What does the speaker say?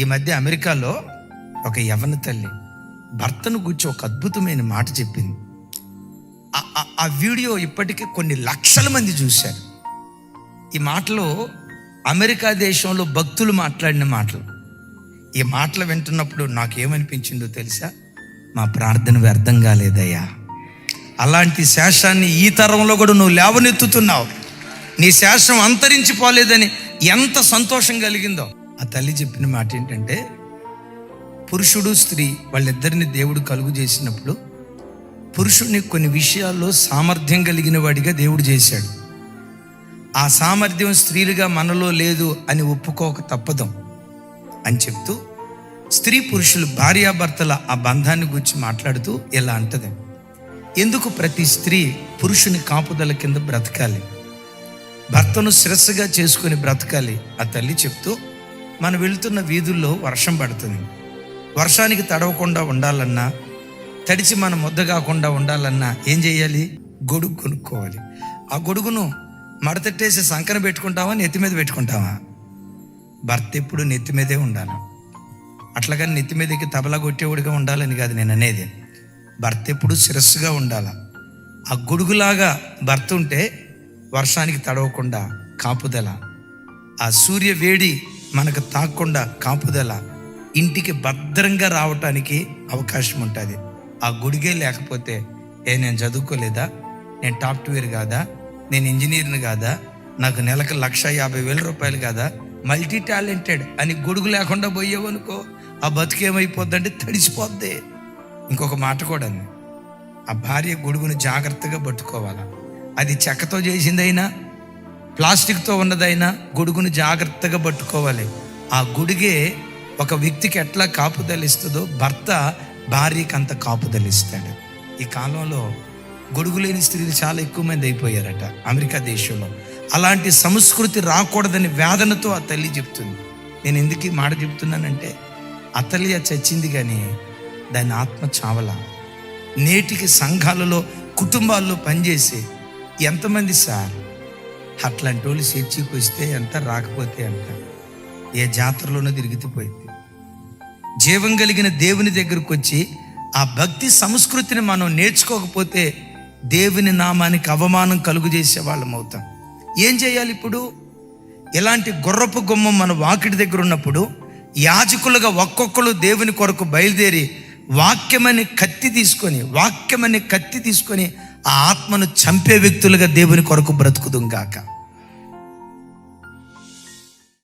ఈ మధ్య అమెరికాలో ఒక యవన తల్లి భర్తను గురించి ఒక అద్భుతమైన మాట చెప్పింది. ఆ- వీడియో ఇప్పటికే కొన్ని లక్షల మంది చూశారు. ఈ మాటలు అమెరికా దేశంలో భక్తులు మాట్లాడిన మాటలు. ఈ మాటలు వింటున్నప్పుడు నాకేమనిపించిందో తెలుసా? మా ప్రార్థన వ్యర్థం కాలేదయ్యా. అలాంటి శేషాన్ని ఈ తరంలో కూడా నువ్వు లేవనెత్తుతున్నావు. నీ శేషం అంతరించిపోలేదని ఎంత సంతోషం కలిగిందో. ఆ తల్లి చెప్పిన మాట ఏంటంటే పురుషుడు స్త్రీ వాళ్ళిద్దరిని దేవుడు కలుగు చేసినప్పుడు పురుషుడిని కొన్ని విషయాల్లో సామర్థ్యం కలిగిన వాడిగా దేవుడు చేశాడు. ఆ సామర్థ్యం స్త్రీలుగా మనలో లేదు అని ఒప్పుకోక తప్పదం అని చెప్తూ స్త్రీ పురుషులు భార్యాభర్తల ఆ బంధాన్ని గురించి మాట్లాడుతూ ఇలా అంటది. ఎందుకు ప్రతి స్త్రీ పురుషుని కాపుదల కింద బ్రతకాలి? భర్తను శిరస్సుగా చేసుకుని బ్రతకాలి ఆ తల్లి చెప్తూ మనం వెళ్తున్న వీధుల్లో వర్షం పడుతుంది. వర్షానికి తడవకుండా ఉండాలన్నా తడిచి మనం ముద్ద కాకుండా ఉండాలన్నా ఏం చేయాలి? గొడుగు కొనుక్కోవాలి. ఆ గొడుగును మడతట్టేసి సంకన పెట్టుకుంటావా నెత్తి మీద పెట్టుకుంటావా? భర్త ఎప్పుడు నెత్తి మీదే ఉండాలి. అట్లాగని నెత్తి మీదకి తబలా కొట్టేవాడిగా ఉండాలని కాదు నేను అనేది. భర్త ఎప్పుడు శిరస్సుగా ఉండాలి. ఆ గొడుగులాగా భర్త ఉంటే వర్షానికి తడవకుండా కాపుదల. ఆ సూర్య వేడి మనకు తాకుండా కాపుదల ఇంటికి భద్రంగా రావటానికి అవకాశం ఉంటుంది ఆ గుడిగే లేకపోతే ఏ నేను చదువుకోలేదా? నేను టాఫ్ట్వేర్ కాదా? నేను ఇంజనీర్ని కాదా? నాకు నెలకు లక్ష యాభై వేల రూపాయలు కాదా? మల్టీ టాలెంటెడ్ అని గొడుగు లేకుండా పోయేవనుకో ఆ బతుకేమైపోద్దంటే తడిసిపోద్ది. ఇంకొక మాట కూడా ఆ భార్య గొడుగును జాగ్రత్తగా పట్టుకోవాలా? అది చెక్కతో చేసిందైనా ప్లాస్టిక్తో ఉన్నదైనా గొడుగును జాగ్రత్తగా పట్టుకోవాలి. ఆ గొడుగే ఒక వ్యక్తికి ఎట్లా కాపుదలిస్తుందో భర్త భార్యకి అంత కాపుదలిస్తాడు ఈ కాలంలో గొడుగు లేని స్త్రీలు చాలా ఎక్కువ మంది అయిపోయారట అమెరికా దేశంలో. అలాంటి సంస్కృతి రాకూడదని వేదనతో ఆ తల్లి చెప్తుంది. నేను ఎందుకు ఈ మాట చెప్తున్నానంటే ఆ తల్లి చచ్చింది కానీ దాని ఆత్మ చావలా. నేటికి సంఘాలలో కుటుంబాల్లో పనిచేసి ఎంతమంది సార్ అట్లాంటి వాళ్ళు చర్చికి వస్తే ఎంత రాకపోతే ఎంత ఏ జాతరలోనో తిరిగిపోయింది జీవం కలిగిన దేవుని దగ్గరకు వచ్చి ఆ భక్తి సంస్కృతిని మనం నేర్చుకోకపోతే దేవుని నామానికి అవమానం కలుగు చేసే వాళ్ళం అవుతాం. ఏం చేయాలి ఇప్పుడు? ఇలాంటి గుర్రపు గుమ్మం మన వాకిటి దగ్గర ఉన్నప్పుడు యాజకులుగా ఒక్కొక్కరు దేవుని కొరకు బయలుదేరి వాక్యమని కత్తి తీసుకొని వాక్యమని కత్తి తీసుకొని ఆ ఆత్మను చంపే వ్యక్తులుగా దేవుని కొరకు బ్రతుకుదుం గాక.